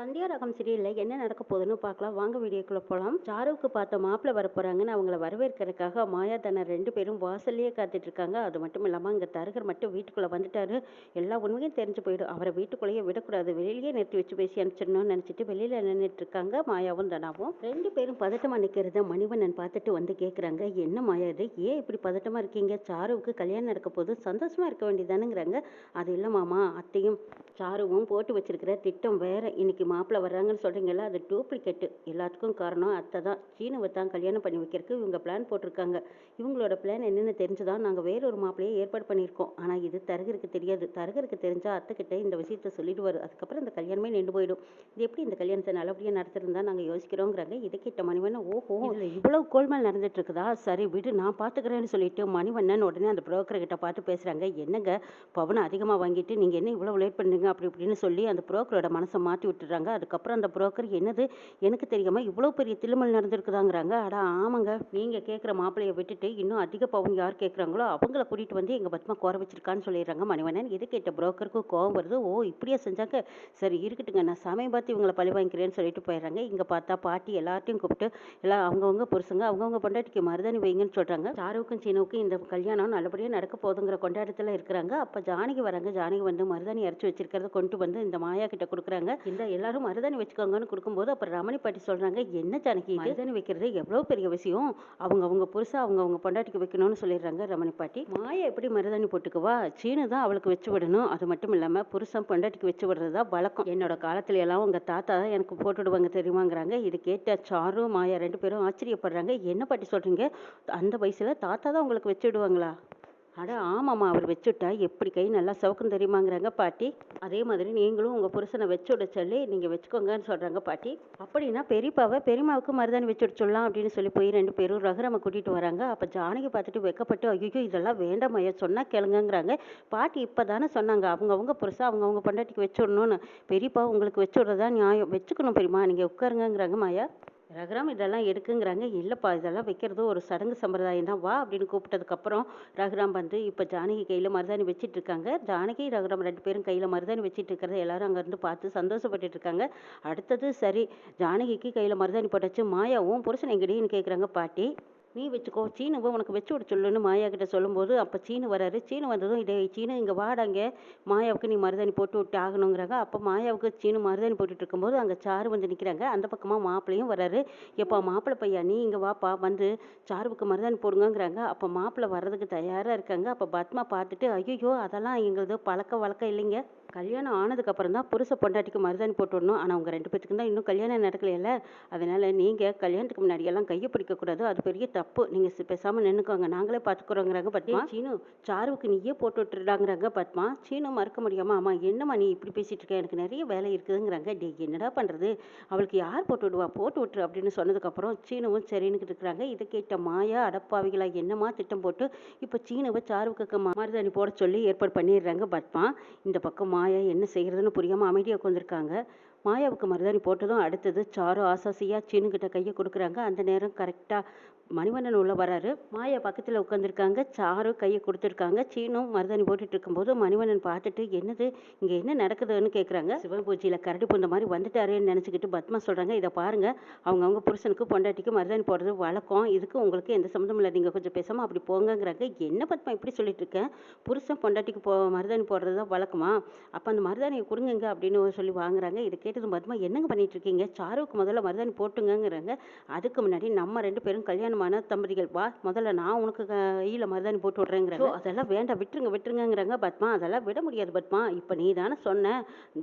சந்தியா ரகம் சீரியலில் என்ன நடக்க போகுதுன்னு பார்க்கலாம். வாங்க வீடியோக்குள்ளே போகலாம் சாருவுக்கு பார்த்த மாப்பிள்ளை வர போகிறாங்கன்னு அவங்கள வரவேற்கிறதுக்காக மாயா தன்னை ரெண்டு பேரும் வாசல்லையே காத்துட்டு இருக்காங்க. அது மட்டும் இல்லாமல் இங்கே தருகர் மட்டும் வீட்டுக்குள்ளே வந்துட்டாரு. எல்லா உண்மையும் தெரிஞ்சு போயிடும் அவரை வீட்டுக்குள்ளேயே விடக்கூடாது. வெளியிலேயே நிறுத்தி வச்சு பேசி அனுப்பிச்சிடணும்னு நினச்சிட்டு வெளியில் நின்றுட்டு இருக்காங்க மாயாவும் தனாவும். ரெண்டு பேரும் பதட்டமாக நிற்கிறத மணிவண்ணன் பார்த்துட்டு வந்து கேட்குறாங்க என்ன மாயா இது? ஏன் இப்படி பதட்டமாக இருக்கீங்க? சாருவுக்கு கல்யாணம் நடக்க போது சந்தோஷமாக இருக்க வேண்டியதானுங்கிறாங்க. அது இல்லை மாமா அத்தையும் சாருவும் போட்டு வச்சிருக்கிற திட்டம் வேற. இன்னைக்கு மாப்பிள்ளை வர்றாங்கன்னு சொல்றீங்கல்ல அது டூப்ளிகேட்டு எல்லாத்துக்கும் காரணம் அத்தை தான். சீனுவை தான் கல்யாணம் பண்ணி வைக்கிறதுக்கு இவங்க பிளான் போட்டிருக்காங்க. இவங்களோட பிளான் என்னென்னு தெரிஞ்சுதான் நாங்கள் வேறொரு மாப்பிள்ளையை ஏற்பாடு பண்ணியிருக்கோம். ஆனால் இது தரகருக்கு தெரியாது. தரகருக்கு தெரிஞ்சா அத்தை கிட்ட இந்த விஷயத்த சொல்லிடுவார். அதுக்கப்புறம் இந்த கல்யாணமே நின்று போயிடும். இது எப்படி இந்த கல்யாணத்தை நல்லபடியாக நடத்திருந்தா நாங்கள் யோசிக்கிறோங்கிறாங்க. இதை கிட்ட மணிவண்ணன் ஓஹோ இதுல இவ்வளவு கோல்மால் நடந்துட்டு இருக்குதா சரி விடு நான் பார்த்துக்கிறேன்னு சொல்லிட்டு மணிவண்ணன் உடனே அந்த புரோக்கர் கிட்ட பார்த்து பேசுறாங்க. என்னங்க பவனை அதிகமாக வாங்கிட்டு நீங்கள் என்ன இவ்வளோ லேட் பண்ணுறீங்க அப்படி இப்படின்னு சொல்லி அந்த புரோக்கரோட மனசை மாற்றி விட்டுறாங்க. அதுக்கப்புறம் அந்த புரோக்கர் என்னது? எனக்கு தெரியாமல் இவ்வளோ பெரிய திருமல் நடந்திருக்குதாங்கிறாங்க. அடா ஆமாங்க. நீங்கள் கேட்குற மாப்பிள்ளையை விட்டுட்டு இன்னும் அதிக பவுன் யார் கேட்குறாங்களோ அவங்கள கூட்டிகிட்டு வந்து எங்கள் பத்மா கோர வச்சிருக்கான்னு சொல்லிடுறாங்க மணிவண்ணன். இது கேட்ட புரோக்கருக்கு கோவம் வருது. ஓ இப்படியே செஞ்சாங்க? சரி இருக்கட்டுங்க. நான் சமயம் பார்த்து இவங்களை பழி வாங்கிக்கிறேன்னு சொல்லிட்டு போயிடுறாங்க. இங்கே பார்த்தா பாட்டி எல்லாத்தையும் கூப்பிட்டு எல்லாம் அவங்கவுங்க புருஷங்க அவங்கவுங்க பொண்டாட்டிக்கு மருதாணி வைங்கன்னு சொல்கிறாங்க சாருவுக்கும் சீனுவுக்கும் இந்த கல்யாணம் நல்லபடியாக நடக்க போதுங்கிற கொண்டாட்டத்தில் இருக்கிறாங்க. அப்போ ஜானகி வராங்க. ஜானகி வந்து மருதாணி அரைச்சி வச்சிருக்கிறத கொண்டு வந்து இந்த மாயா கிட்ட கொடுக்குறாங்க. இந்த எல்லாரும் மருதாணி வச்சுக்கோங்கன்னு கொடுக்கும்போது அப்புறம் ரமணி பாட்டி சொல்கிறாங்க என்ன ஜானகி? மருதாணி வைக்கிறது எவ்வளோ பெரிய விஷயம். அவங்க அவங்க புருஷா அவங்க அவங்க பொண்டாட்டிக்கு வைக்கணும்னு சொல்லிடுறாங்க ரமணி பாட்டி. மாயா எப்படி மருதாணி போட்டுக்குவா? சீனு தான் அவளுக்கு வச்சு விடணும். அது மட்டும் இல்லாமல் புருஷன் பொண்டாட்டிக்கு வச்சு விடுறது தான் வழக்கம். என்னோட காலத்துல எல்லாம் உங்க தாத்தா தான் எனக்கு போட்டு விடுவாங்க தெரியுமாங்கிறாங்க. இது கேட்ட சாரு மாயா ரெண்டு பேரும் ஆச்சரியப்படுறாங்க. என்ன பாட்டி சொல்றீங்க? அந்த வயசுல தாத்தா தான் உங்களுக்கு வச்சு விடுவாங்களா? அட ஆமாம்மா அவர் வச்சுட்டா எப்படி கை நல்லா சவுக்கும் தெரியுமாங்கிறாங்க பாட்டி. அதே மாதிரி நீங்களும் உங்கள் புருஷனை வச்சு விட சொல்லி நீங்கள் வச்சுக்கோங்கன்னு சொல்கிறாங்க பாட்டி. அப்படின்னா பெரியப்பாவை பெரியம்மாவுக்கு மருதாணி வச்சு விட சொல்லலாம் அப்படின்னு சொல்லி போய் ரெண்டு பேரும் ரகுரம கூட்டிகிட்டு வராங்க. அப்போ ஜானகி பார்த்துட்டு வெக்கப்பட்டு ஐயோ இதெல்லாம் வேண்டாம் சொன்னால் கேளுங்கங்கிறாங்க. பாட்டி இப்போ தானே சொன்னாங்க அவங்கவுங்க புருஷன் அவங்கவுங்க பொண்டாட்டிக்கு வச்சுடணும்னு பெரியப்பா உங்களுக்கு வச்சுடுறதா நியாயம். வச்சுக்கணும் பெரியம்மா நீங்கள் உட்காருங்கிறாங்க மாயா. ரகுராம் இதெல்லாம் எடுக்குங்கிறாங்க. இல்லைப்பா இதெல்லாம் வைக்கிறது ஒரு சடங்கு சம்பிரதாயம் தான். வா அப்படின்னு கூப்பிட்டதுக்கப்புறம் ரகுராம் வந்து இப்போ ஜானகி கையில் மருதாணி வச்சுட்டு இருக்காங்க. ஜானகி ரகுராம் ரெண்டு பேரும் கையில் மருதாணி வச்சுட்டு இருக்கிறத எல்லாரும் அங்கேருந்து பார்த்து சந்தோஷப்பட்டுட்டு இருக்காங்க. அடுத்தது சரி ஜானகிக்கு கையில் மருதாணி போட்டாச்சு. மாயாவும் புருஷன் எங்கடின்னு கேட்குறாங்க பாட்டி. நீ வச்சுக்கோ சீனுவை உனக்கு வச்சு விட சொல்லுன்னு மாயா கிட்ட சொல்லும்போது அப்போ சீனு வராரு. சீனு வந்ததும் இடே சீனு இங்கே வாடாங்க மாயாவுக்கு நீ மருதாணி போட்டு விட்டு ஆகணுங்கிறாங்க. அப்போ மாயாவுக்கு சீனு மருதாணி போட்டுட்டு இருக்கும்போது அங்கே சாரு வந்து நிற்கிறாங்க அந்த பக்கமாக மாப்பிள்ளையும் வராரு. எப்பா மாப்பிள்ளை பையா நீ இங்கே வாப்பா வந்து சாருவுக்கு மருதாணி போடுங்கிறாங்க அப்போ மாப்பிள்ளை வர்றதுக்கு தயாராக இருக்காங்க. அப்போ பத்மா பார்த்துட்டு ஐயோ அதெல்லாம் எங்களது பழக்க வழக்கம் இல்லைங்க. கல்யாணம் ஆனதுக்கு அப்புறம் தான் புருஷ பொண்டாட்டிக்கு மருதாணி போட்டு விடணும் ஆனால் அவங்க ரெண்டு பேத்துக்கும் தான் இன்னும் கல்யாணம் நடக்கலையில அதனால நீங்கள் கல்யாணத்துக்கு முன்னாடி எல்லாம் கையை பிடிக்கக்கூடாது அது பெரிய தப்பு. நீங்கள் பேசாமல் நின்றுக்கோங்க நாங்களே பார்த்துக்குறோங்கிறாங்க பத்மா சீனு சாருவுக்கு நீயே போட்டு விட்டுடாங்கிறாங்க பத்மா சீனு மறக்க முடியாமா ஆமாம் என்னம்மா நீ இப்படி பேசிட்டு இருக்க? எனக்கு நிறைய வேலை இருக்குதுங்கிறாங்க. டே என்னடா பண்ணுறது அவளுக்கு யார் போட்டு விடுவா? போட்டு விட்டுரு. அப்படின்னு சொன்னதுக்கப்புறம் சீனுவும் சரின்னு இருக்கிறாங்க. இதை கேட்ட மாயா அடப்பாவிகளா என்னமா திட்டம் போட்டு இப்போ சீனுவை சாருவுக்கு மருதாணி போட சொல்லி ஏற்பாடு பண்ணிடுறாங்க பத்மா இந்த பக்கமாக மாயா என்ன செய்கிறதுன்னு புரியாமல் அமைதியாக உட்காந்துருக்காங்க மாயாவுக்கு மருதாணி போட்டதும் அடுத்தது சாரு ஆசாசியாக சீனுக்கிட்ட கையை கொடுக்குறாங்க. அந்த நேரம் கரெக்டாக மணிவண்ணன் உள்ளே வராரு. மாயா பக்கத்தில் உட்காந்துருக்காங்க சாரு கையை கொடுத்துருக்காங்க. சீனும் மருதாணி போட்டுட்டு இருக்கும்போது மணிவண்ணன் பார்த்துட்டு என்னது? இங்கே என்ன நடக்குதுன்னு கேட்குறாங்க சிவபூஜையில் கரடி பூந்த மாதிரி வந்துட்டாருன்னு நினச்சிக்கிட்டு பத்மா சொல்கிறாங்க இதை பாருங்கள் அவங்கவுங்க புருஷனுக்கு பொண்டாட்டிக்கு மருதாணி போடுறது வழக்கம். இதுக்கு உங்களுக்கு எந்த சம்மந்தம் இல்லை. நீங்கள் கொஞ்சம் பேசாமல் அப்படி போங்கங்கிறாங்க. என்ன பத்மா இப்படி சொல்லிட்டு இருக்கேன் புருஷன் பொண்டாட்டிக்கு போ மருதாணி போடுறது தான் வழக்கமா? அப்போ அந்த மருதாணியை கொடுங்கங்க அப்படின்னு சொல்லி வாங்குறாங்க. இதை கேட்டது பத்மா என்னங்க பண்ணிட்டு இருக்கீங்க சாருவுக்கு முதல்ல மருதாணி போட்டுங்கங்கிறாங்க. அதுக்கு முன்னாடி நம்ம ரெண்டு பேரும் கல்யாணமான தம்பதிகள். வா முதல்ல நான் உனக்கு கையில் மருதாணி போட்டு விட்றேங்கிறாங்க. அதெல்லாம் வேண்டாம். விட்டுருங்க விட்டுருங்கங்கிறாங்க பத்மா. அதெல்லாம் விட முடியாது பத்மா. இப்போ நீ தானே சொன்ன.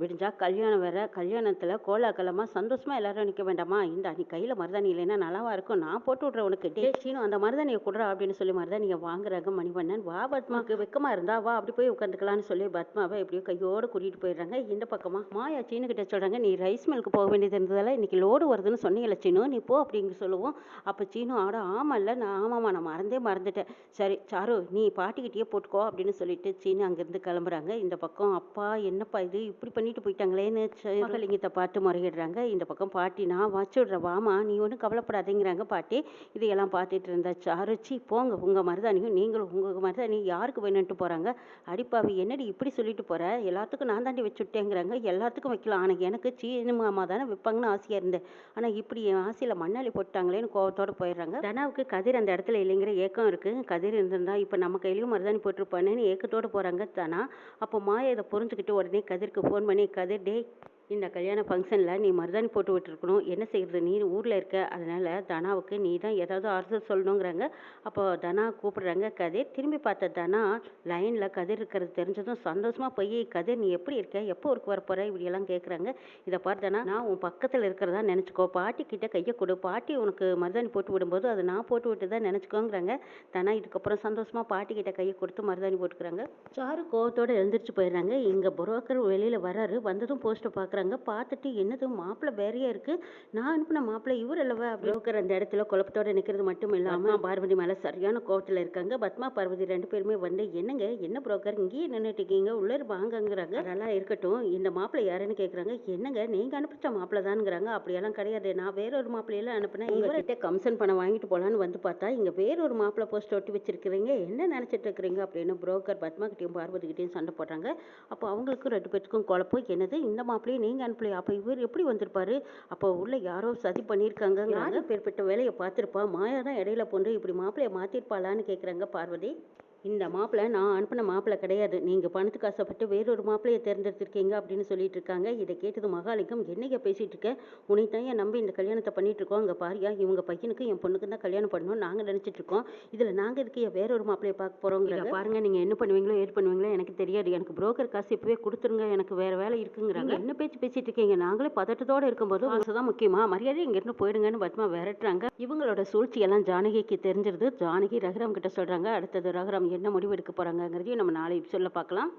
விடிஞ்சா கல்யாணம் வேற. கல்யாணத்தில் கோலாகலமாக சந்தோஷமா எல்லாரும் நிற்க வேண்டாமா? இந்த நீ கையில் மருதாணி இல்லைன்னா நல்லாவா இருக்கும். நான் போட்டு விட்றேன் உனக்கு. டே சீனு அந்த மருதாணியை கொடுறா அப்படின்னு சொல்லி மருதாணியை வாங்குறாங்க மணிவண்ணன். வா பத்மாக்கு வெக்கமா இருந்தா வா. அப்படி போய் உட்காந்துக்கலாம்னு சொல்லி பத்மாவை எப்படியோ லோடு கூட்டிகிட்டு போயிடுறாங்க. இந்த பக்கமா மாயா சீனு சொல்கிறாங்க நீ ரைஸ் மில்க்கு போக வேண்டியது இருந்ததால் இன்றைக்கி லோடு வருதுன்னு சொன்னீங்கல்ல சீனு நீ போ அப்படிங்க சொல்லுவோம். அப்போ சீனு ஆட ஆமாம்ல நான் ஆமாம்மா நான் மறந்தே மறந்துட்டேன். சரி சாரு நீ பாட்டிக்கிட்டேயே போட்டுக்கோ அப்படின்னு சொல்லிட்டு சீனு அங்கேருந்து கிளம்புறாங்க. இந்த பக்கம் அப்பா என்னப்பா இது? இப்படி பண்ணிட்டு போயிட்டாங்களேன்னு மகளிங்கத்தை பார்த்து முறையிடுறாங்க. இந்த பக்கம் பாட்டி நான் வச்சு வாமா நீ ஒன்றும் கவலைப்படாதீங்கிறாங்க பாட்டி. இதையெல்லாம் பார்த்துட்டு இருந்தா சாரு சி போங்க உங்கள் மருதானியும் நீங்களும் உங்கள் மருதாணி யாருக்கு வேணும்ட்டு போகிறாங்க அடிப்பாவி என்னடி இப்படி சொல்லிட்டு எல்லாரும் எல்லாத்துக்கும் நான் தாண்டி வச்சு விட்டேங்கிறாங்க எல்லாத்துக்கும் வைக்கலாம். ஆனால் எனக்கு சீனி மாமா தானே விற்பாங்கன்னு ஆசையாக இருந்தேன் ஆனால் இப்படி என் ஆசையில் மண்ணாளி போட்டாங்களேன்னு கோவத்தோட போயிடுறாங்க. தனாவுக்கு கதிர் அந்த இடத்துல இல்லைங்கிற ஏக்கம் இருக்குது கதிர் இருந்திருந்தா இப்போ நம்ம கையிலையும் மருதாணி போட்டிருப்பானேன்னு ஏக்கத்தோடு போகிறாங்க தனா. அப்போ மாயா இதை புரிஞ்சுக்கிட்டு உடனே கதிருக்கு ஃபோன் பண்ணி கதிர் டே இந்த கல்யாண ஃபங்க்ஷனில் நீ மருதாணி போட்டு விட்டுருக்கணும். என்ன செய்கிறது நீ ஊரில் இருக்க. அதனால் தனாவுக்கு நீ தான் ஏதாவது ஆறுதல் சொல்லணுங்கிறாங்க. அப்போ தனா கூப்பிடுறாங்க. கதிர் திரும்பி பார்த்த தனா லைனில் கதிர் இருக்கிறது தெரிஞ்சதும் சந்தோஷமாக போய் கதிர் நீ எப்படி இருக்க? எப்போ ஊருக்கு வர போகிற இப்படியெல்லாம் கேட்குறாங்க இதை பார்த்தனா நான் உன் பக்கத்தில் இருக்கிறதா நினச்சிக்கோ. பாட்டி கிட்டே கையை கொடு. பாட்டி உனக்கு மருதாணி போட்டு விடும்போது அது நான் போட்டு விட்டு தான் நினச்சிக்கோங்கிறாங்க. தனா இதுக்கப்புறம் சந்தோஷமாக பாட்டி கிட்ட கையை கொடுத்து மருதாணி போட்டுக்கிறாங்க. சாரு கோவத்தோடு எழுந்திரிச்சு போயிடுறாங்க. இங்கே புரோக்கர் வெளியில் வராரு. வந்ததும் போஸ்ட்டை பார்க்குறாங்க பார்த்துட்டு என்னது மாப்பிள்ளை வேறையா இருக்கு? நான் அனுப்பின மாப்பிள்ளை இவர் அல்லவா? புரோக்கர் அந்த இடத்துல குழப்பத்தோட நிற்கிறது மட்டும் இல்லாமல் பார்வதி மேலே சரியான கோவத்தில் இருக்காங்க. பத்மா பார்வதி ரெண்டு பேருமே வந்து என்னங்க? என்ன புரோக்கர் இங்கேயே நின்றுட்டு இருக்கீங்க. உள்ளே வாங்கங்கிறாங்க. அதெல்லாம் இருக்கட்டும். இந்த மாப்பிள்ளை யாருன்னு கேட்குறாங்க என்னங்க? நீங்கள் அனுப்பிச்ச மாப்பிள்ளை தான்ங்கிறாங்க. அப்படியெல்லாம் கிடையாது. நான் வேற ஒரு மாப்பிள்ளையெல்லாம் அனுப்பினேன். இவர்கிட்ட கமிஷன் பணம் வாங்கிட்டு போகலான்னு வந்து பார்த்தா இங்கே வேற ஒரு மாப்பிள்ளை போஸ்ட் ஒட்டி வச்சிருக்கிறீங்க. என்ன நினச்சிட்டு இருக்கிறீங்க? அப்படின்னு புரோக்கர் பத்மா கிட்டேயும் பார்வதி கிட்டேயும் சண்டை போடுறாங்க. அப்போ அவங்களுக்கும் ரெண்டு பேத்துக்கும் குழப்பம். என்னது இந்த மாப்பிள்ளையை நீங்கள் அனுப்பலையா? அப்போ இவர் எப்படி வந்திருப்பாரு? அப்போ உள்ள யாரோ சதி பண்ணியிருக்காங்க பேர்பட்ட வேலையை பார்த்துருப்பா. மாயா தான் இடையில போன்று இப்படி மாப்பிள்ளையை மாற்றிருப்பாளான்னு கேட்குறாங்க பார்வதி. இந்த மாப்பிள்ளை நான் அனுப்பின மாப்பிள்ளை கிடையாது. நீங்கள் பணத்துக்கு ஆசைப்பட்டு வேறொரு மாப்பிள்ளையை தேர்ந்தெடுத்திருக்கீங்க அப்படின்னு சொல்லிட்டு இருக்காங்க இதை கேட்டது மகாலிங்கம் என்னைய பேசிட்டு இருக்க? உன்னை தான் என் நம்பி இந்த கல்யாணத்தை பண்ணிட்டு இருக்கோம். அங்கே பாரியா இவங்க பையனுக்கு என் பொண்ணுக்கு தான் கல்யாணம் பண்ணணும் நாங்கள் நினச்சிட்டு இருக்கோம். இதில் நாங்கள் இதுக்கு ஏன் வேறொரு மாப்பிள்ளையை பார்க்க போகிறோங்கிற பாருங்க. நீங்கள் என்ன பண்ணுவீங்களோ ஏது பண்ணுவீங்களோ எனக்கு தெரியாது. எனக்கு புரோக்கர் காசு இப்போவே கொடுத்துருங்க. எனக்கு வேற வேலை இருக்குங்கிறாங்க. என்ன பேச்சு பேசிட்டு இருக்கீங்க? நாங்களே பதட்டத்தோட இருக்கும்போது அதுதான் முக்கியமா? மரியாதை இங்கேருந்து போயிடுங்கன்னு பத்மா விரட்டுறாங்க. இவங்களோட சூழ்ச்சியெல்லாம் ஜானகிக்கு தெரிஞ்சிருது. ஜானகி ரகுராம் கிட்ட சொல்றாங்க. அடுத்தது ரகுராம் என்ன முடிவு எடுக்க போறாங்கங்கிறதையும் நம்ம நாளை சொல்ல பார்க்கலாம்.